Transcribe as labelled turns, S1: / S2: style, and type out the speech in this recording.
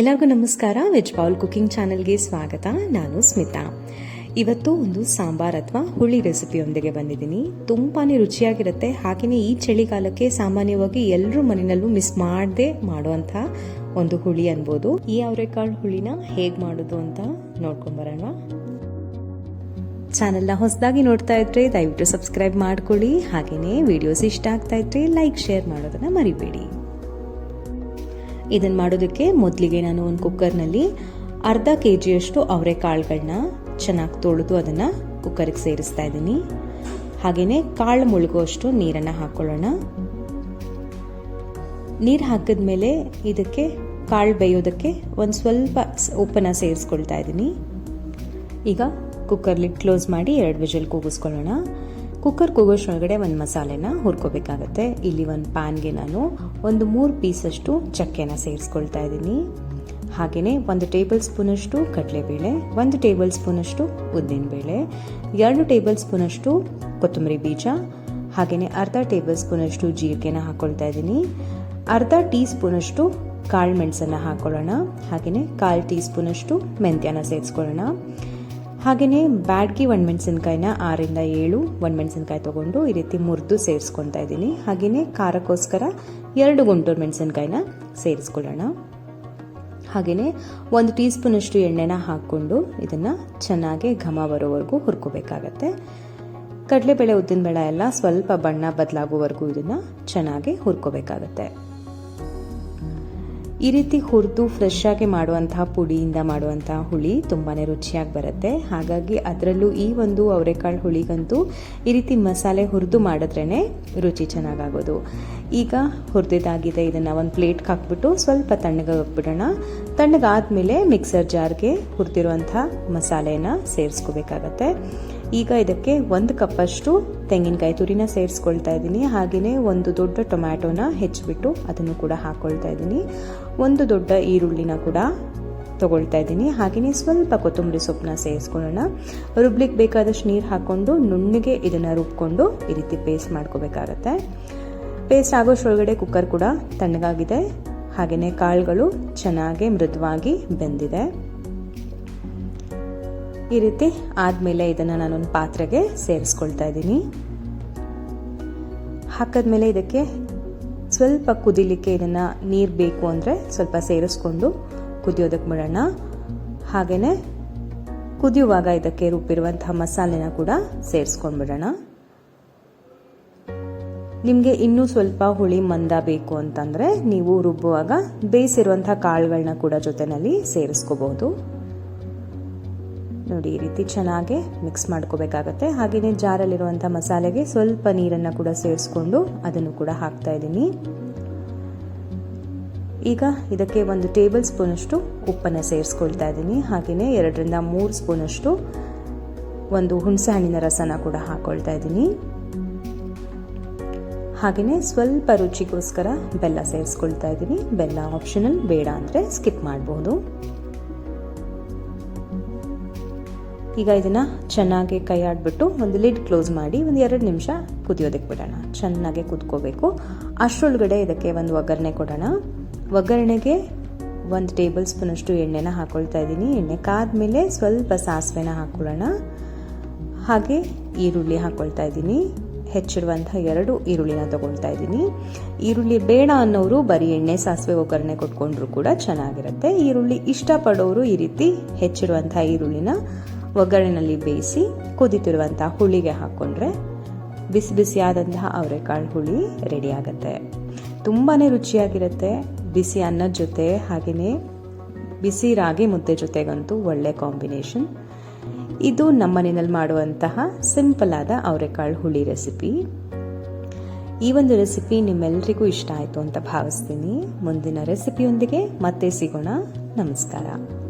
S1: ಎಲ್ಲರಿಗೂ ನಮಸ್ಕಾರ. Veg bowl cooking ಚಾನಲ್ಗೆ ಸ್ವಾಗತ. ನಾನು ಸ್ಮಿತಾ. ಇವತ್ತು ಒಂದು ಸಾಂಬಾರ್ ಅಥವಾ ಹುಳಿ ರೆಸಿಪಿಯೊಂದಿಗೆ ಬಂದಿದ್ದೀನಿ. ತುಂಬಾ ರುಚಿಯಾಗಿರುತ್ತೆ. ಹಾಗೆಯೇ ಈ ಚಳಿಗಾಲಕ್ಕೆ ಸಾಮಾನ್ಯವಾಗಿ ಎಲ್ಲರೂ ಮನೆಯಲ್ಲೂ ಮಿಸ್ ಮಾಡದೆ ಮಾಡುವಂಥ ಒಂದು ಹುಳಿ ಅನ್ಬೋದು. ಈ ಅವರೆಕಾಳು ಹುಳಿನ ಹೇಗೆ ಮಾಡೋದು ಅಂತ ನೋಡ್ಕೊಂಬರೋಣ ಚಾನೆಲ್ನ ಹೊಸದಾಗಿ ನೋಡ್ತಾ ಇದ್ರೆ ದಯವಿಟ್ಟು ಸಬ್ಸ್ಕ್ರೈಬ್ ಮಾಡ್ಕೊಳ್ಳಿ. ಹಾಗೆಯೇ ವಿಡಿಯೋಸ್ ಇಷ್ಟ ಆಗ್ತಾ ಇದ್ರೆ ಲೈಕ್, ಶೇರ್ ಮಾಡೋದನ್ನ ಮರಿಬೇಡಿ. ಇದನ್ನು ಮಾಡೋದಕ್ಕೆ ಮೊದಲಿಗೆ ನಾನು ಒಂದು ಕುಕ್ಕರ್ನಲ್ಲಿ ಅರ್ಧ ಕೆ ಜಿಯಷ್ಟು ಅವರೆಕಾಳುಗಳನ್ನ ಚೆನ್ನಾಗಿ ತೊಳೆದು ಅದನ್ನು ಕುಕ್ಕರಿಗೆ ಸೇರಿಸ್ತಾ ಇದ್ದೀನಿ. ಹಾಗೆಯೇ ಕಾಳು ಮುಳುಗುವಷ್ಟು ನೀರನ್ನು ಹಾಕ್ಕೊಳ್ಳೋಣ ನೀರು ಹಾಕಿದ ಮೇಲೆ ಇದಕ್ಕೆ ಕಾಳು ಬೇಯೋದಕ್ಕೆ ಒಂದು ಸ್ವಲ್ಪ ಉಪ್ಪನ್ನು ಸೇರಿಸ್ಕೊಳ್ತಾ ಇದ್ದೀನಿ. ಈಗ ಕುಕ್ಕರ್ ಲಿಡ್ ಕ್ಲೋಸ್ ಮಾಡಿ ಎರಡು ವಿಜಲ್ ಕೂಗಿಸ್ಕೊಳ್ಳೋಣ. ಕುಕ್ಕರ್ ಕೂಗೋಷ್ರೊಳಗಡೆ ಒಂದು ಮಸಾಲೆನ ಹುರ್ಕೋಬೇಕಾಗತ್ತೆ. ಇಲ್ಲಿ ಒಂದು ಪ್ಯಾನ್ಗೆ ನಾನು ಒಂದು ಮೂರು ಪೀಸಷ್ಟು ಚಕ್ಕೆನ ಸೇರಿಸ್ಕೊಳ್ತಾ ಇದ್ದೀನಿ. ಹಾಗೆಯೇ ಒಂದು ಟೇಬಲ್ ಸ್ಪೂನಷ್ಟು ಕಡಲೆಬೇಳೆ, ಒಂದು ಟೇಬಲ್ ಸ್ಪೂನಷ್ಟು ಉದ್ದಿನಬೇಳೆ ಎರಡು ಟೇಬಲ್ ಸ್ಪೂನಷ್ಟು ಕೊತ್ತಂಬರಿ ಬೀಜ ಹಾಗೆಯೇ ಅರ್ಧ ಟೇಬಲ್ ಸ್ಪೂನಷ್ಟು ಜೀರಿಗೆನ ಹಾಕ್ಕೊಳ್ತಾ ಇದ್ದೀನಿ. ಅರ್ಧ ಟೀ ಸ್ಪೂನಷ್ಟು ಕಾಳು ಮೆಣಸನ್ನು ಹಾಕ್ಕೊಳ್ಳೋಣ ಹಾಗೆಯೇ ಕಾಲು ಟೀ ಸ್ಪೂನಷ್ಟು ಮೆಂತ್ಯನ ಸೇರಿಸ್ಕೊಳ್ಳೋಣ. ಹಾಗೆಯೇ ಬ್ಯಾಡ್ಗಿ ಒಣಮೆಣಸಿನ್ಕಾಯಿನ ಆರಿಂದ ಏಳು ಒಣಮೆಣಸಿನ್ಕಾಯಿ ತೊಗೊಂಡು ಈ ರೀತಿ ಮುರಿದು ಸೇರಿಸ್ಕೊತಾ ಇದ್ದೀನಿ. ಹಾಗೆಯೇ ಖಾರಕ್ಕೋಸ್ಕರ ಎರಡು ಗುಂಟೂರು ಮೆಣಸಿನ್ಕಾಯಿನ ಸೇರಿಸ್ಕೊಳ್ಳೋಣ. ಹಾಗೆಯೇ ಒಂದು ಟೀ ಸ್ಪೂನಷ್ಟು ಎಣ್ಣೆನ ಹಾಕ್ಕೊಂಡು ಇದನ್ನು ಚೆನ್ನಾಗಿ ಘಮ ಬರೋವರೆಗೂ ಹುರ್ಕೋಬೇಕಾಗತ್ತೆ. ಕಡಲೆಬೇಳೆ ಉದ್ದಿನಬೇಳೆ ಎಲ್ಲ ಸ್ವಲ್ಪ ಬಣ್ಣ ಬದಲಾಗುವವರೆಗೂ ಇದನ್ನು ಚೆನ್ನಾಗಿ ಹುರ್ಕೋಬೇಕಾಗತ್ತೆ. ಈ ರೀತಿ ಹುರಿದು ಫ್ರೆಶ್ ಆಗಿ ಮಾಡುವಂತಹ ಪುಡಿಯಿಂದ ಮಾಡುವಂತಹ ಹುಳಿ ತುಂಬಾ ರುಚಿಯಾಗಿ ಬರುತ್ತೆ. ಹಾಗಾಗಿ ಅದರಲ್ಲೂ ಈ ಒಂದು ಅವರೆಕಾಳು ಹುಳಿಗಂತೂ ಈ ರೀತಿ ಮಸಾಲೆ ಹುರಿದು ಮಾಡಿದ್ರೇ ರುಚಿ ಚೆನ್ನಾಗಾಗೋದು. ಈಗ ಹುರಿದಿದ್ದಾಗಿದೆ ಇದನ್ನು ಒಂದು ಪ್ಲೇಟ್ಗೆ ಹಾಕ್ಬಿಟ್ಟು ಸ್ವಲ್ಪ ತಣ್ಣಗೆ ಹಾಕ್ಬಿಡೋಣ ತಣ್ಣಗಾದ್ಮೇಲೆ ಮಿಕ್ಸರ್ ಜಾರ್ಗೆ ಹುರಿದಿರುವಂಥ ಮಸಾಲೆನ ಸೇರಿಸ್ಕೋಬೇಕಾಗತ್ತೆ. ಈಗ ಇದಕ್ಕೆ ಒಂದು ಕಪ್ಪಷ್ಟು ತೆಂಗಿನಕಾಯಿ ತುರಿನ ಸೇರಿಸ್ಕೊಳ್ತಾ ಇದ್ದೀನಿ. ಹಾಗೆಯೇ ಒಂದು ದೊಡ್ಡ ಟೊಮ್ಯಾಟೊನ ಹೆಚ್ಚಿಬಿಟ್ಟು ಅದನ್ನು ಕೂಡ ಹಾಕ್ಕೊಳ್ತಾ ಇದ್ದೀನಿ. ಒಂದು ದೊಡ್ಡ ಈರುಳ್ಳಿನ ಕೂಡ ತೊಗೊಳ್ತಾ ಇದ್ದೀನಿ. ಹಾಗೆಯೇ ಸ್ವಲ್ಪ ಕೊತ್ತಂಬರಿ ಸೊಪ್ಪನ್ನ ಸೇರಿಸ್ಕೊಳ್ಳೋಣ. ರುಬ್ಲಿಕ್ಕೆ ಬೇಕಾದಷ್ಟು ನೀರು ಹಾಕ್ಕೊಂಡು ನುಣ್ಣಗೆ ಇದನ್ನು ರುಬ್ಕೊಂಡು ಈ ರೀತಿ ಪೇಸ್ಟ್ ಮಾಡ್ಕೋಬೇಕಾಗತ್ತೆ. ಪೇಸ್ಟ್ ಆಗೋಷ್ಟೊಳಗಡೆ ಕುಕ್ಕರ್ ಕೂಡ ತಣ್ಣಗಾಗಿದೆ. ಹಾಗೆಯೇ ಕಾಳುಗಳು ಚೆನ್ನಾಗಿ ಮೃದುವಾಗಿ ಬೆಂದಿದೆ. ಈ ರೀತಿ ಆದಮೇಲೆ ಇದನ್ನು ನಾನೊಂದು ಪಾತ್ರೆಗೆ ಸೇರಿಸ್ಕೊಳ್ತಾ ಇದ್ದೀನಿ. ಹಾಕಿದ್ಮೇಲೆ ಇದಕ್ಕೆ ಸ್ವಲ್ಪ ಕುದಿಲಿಕ್ಕೆ ಇದನ್ನು ನೀರು ಬೇಕು ಅಂದರೆ ಸ್ವಲ್ಪ ಸೇರಿಸ್ಕೊಂಡು ಕುದಿಯೋದಕ್ಕೆ ಬಿಡೋಣ. ಹಾಗೆಯೇ ಕುದಿಯುವಾಗ ಇದಕ್ಕೆ ರುಬ್ಬಿರುವಂತಹ ಮಸಾಲೆನ ಕೂಡ ಸೇರಿಸ್ಕೊಂಡ್ಬಿಡೋಣ ನಿಮಗೆ ಇನ್ನೂ ಸ್ವಲ್ಪ ಹುಳಿ ಮಂದ ಬೇಕು ಅಂತಂದರೆ ನೀವು ರುಬ್ಬುವಾಗ ಬೇಯಿಸಿರುವಂಥ ಕಾಳುಗಳನ್ನ ಕೂಡ ಜೊತೆಯಲ್ಲಿ ಸೇರಿಸ್ಕೋಬಹುದು. ನೋಡಿ, ಈ ರೀತಿ ಚೆನ್ನಾಗಿ ಮಿಕ್ಸ್ ಮಾಡ್ಕೋಬೇಕಾಗತ್ತೆ. ಹಾಗೆಯೇ ಜಾರಲ್ಲಿರುವಂಥ ಮಸಾಲೆಗೆ ಸ್ವಲ್ಪ ನೀರನ್ನು ಕೂಡ ಸೇರಿಸ್ಕೊಂಡು ಅದನ್ನು ಕೂಡ ಹಾಕ್ತಾ ಇದ್ದೀನಿ. ಈಗ ಇದಕ್ಕೆ ಒಂದು ಟೇಬಲ್ ಸ್ಪೂನಷ್ಟು ಉಪ್ಪನ್ನು ಸೇರಿಸ್ಕೊಳ್ತಾ ಇದ್ದೀನಿ. ಹಾಗೆಯೇ ಎರಡರಿಂದ ಮೂರು ಸ್ಪೂನಷ್ಟು ಒಂದು ಹುಣಸೆ ಹಣ್ಣಿನ ರಸನ ಕೂಡ ಹಾಕ್ಕೊಳ್ತಾ ಇದ್ದೀನಿ. ಹಾಗೆಯೇ ಸ್ವಲ್ಪ ರುಚಿಗೋಸ್ಕರ ಬೆಲ್ಲ ಸೇರಿಸ್ಕೊಳ್ತಾ ಇದ್ದೀನಿ. ಬೆಲ್ಲ ಆಪ್ಷನಲ್ ಬೇಡ ಅಂದರೆ ಸ್ಕಿಪ್ ಮಾಡಬಹುದು ಈಗ ಇದನ್ನು ಚೆನ್ನಾಗಿ ಕೈ ಆಡಿಬಿಟ್ಟು ಒಂದು ಲಿಡ್ ಕ್ಲೋಸ್ ಮಾಡಿ ಒಂದು ಎರಡು ನಿಮಿಷ ಕುದಿಯೋದಕ್ಕೆ ಬಿಡೋಣ. ಚೆನ್ನಾಗಿ ಕುದ್ಕೋಬೇಕು. ಅಷ್ಟರೊಳಗಡೆ ಇದಕ್ಕೆ ಒಂದು ಒಗ್ಗರಣೆ ಕೊಡೋಣ. ಒಗ್ಗರಣೆಗೆ ಒಂದು ಟೇಬಲ್ ಸ್ಪೂನಷ್ಟು ಎಣ್ಣೆನ ಹಾಕ್ಕೊಳ್ತಾ ಇದ್ದೀನಿ. ಎಣ್ಣೆ ಕಾದ್ಮೇಲೆ ಸ್ವಲ್ಪ ಸಾಸಿವೆನ ಹಾಕ್ಕೊಳ್ಳೋಣ ಹಾಗೆ ಈರುಳ್ಳಿ ಹಾಕ್ಕೊಳ್ತಾ ಇದ್ದೀನಿ. ಹೆಚ್ಚಿರುವಂಥ ಎರಡು ಈರುಳ್ಳಿನ ತಗೊಳ್ತಾ ಇದ್ದೀನಿ. ಈರುಳ್ಳಿ ಬೇಡ ಅನ್ನೋರು ಬರೀ ಎಣ್ಣೆ, ಸಾಸಿವೆ, ಒಗ್ಗರಣೆ ಕೊಟ್ಕೊಂಡ್ರು ಕೂಡ ಚೆನ್ನಾಗಿರುತ್ತೆ. ಈರುಳ್ಳಿ ಇಷ್ಟಪಡೋರು ಈ ರೀತಿ ಹೆಚ್ಚಿರುವಂಥ ಈರುಳ್ಳಿನ ಒಗ್ಗರಣೆನಲ್ಲಿ ಬೇಯಿಸಿ ಕುದಿತಿರುವಂಥ ಹುಳಿಗೆ ಹಾಕ್ಕೊಂಡ್ರೆ ಬಿಸಿ ಬಿಸಿಯಾದಂತಹ ಅವರೆಕಾಳು ಹುಳಿ ರೆಡಿ ಆಗುತ್ತೆ. ತುಂಬಾ ರುಚಿಯಾಗಿರುತ್ತೆ. ಬಿಸಿ ಅನ್ನದ ಜೊತೆ ಹಾಗೆಯೇ ಬಿಸಿ ರಾಗಿ ಮುದ್ದೆ ಜೊತೆಗಂತೂ ಒಳ್ಳೆ ಕಾಂಬಿನೇಷನ್ ಇದು ನಮ್ಮ ಮನೆಯಲ್ಲಿ ಮಾಡುವಂತಹ ಸಿಂಪಲ್ ಆದ ಅವರೆಕಾಳು ಹುಳಿ ರೆಸಿಪಿ ಈ ಒಂದು ರೆಸಿಪಿ ನಿಮ್ಮೆಲ್ಲರಿಗೂ ಇಷ್ಟ ಆಯಿತು ಅಂತ ಭಾವಿಸ್ತೀನಿ. ಮುಂದಿನ ರೆಸಿಪಿಯೊಂದಿಗೆ ಮತ್ತೆ ಸಿಗೋಣ. ನಮಸ್ಕಾರ.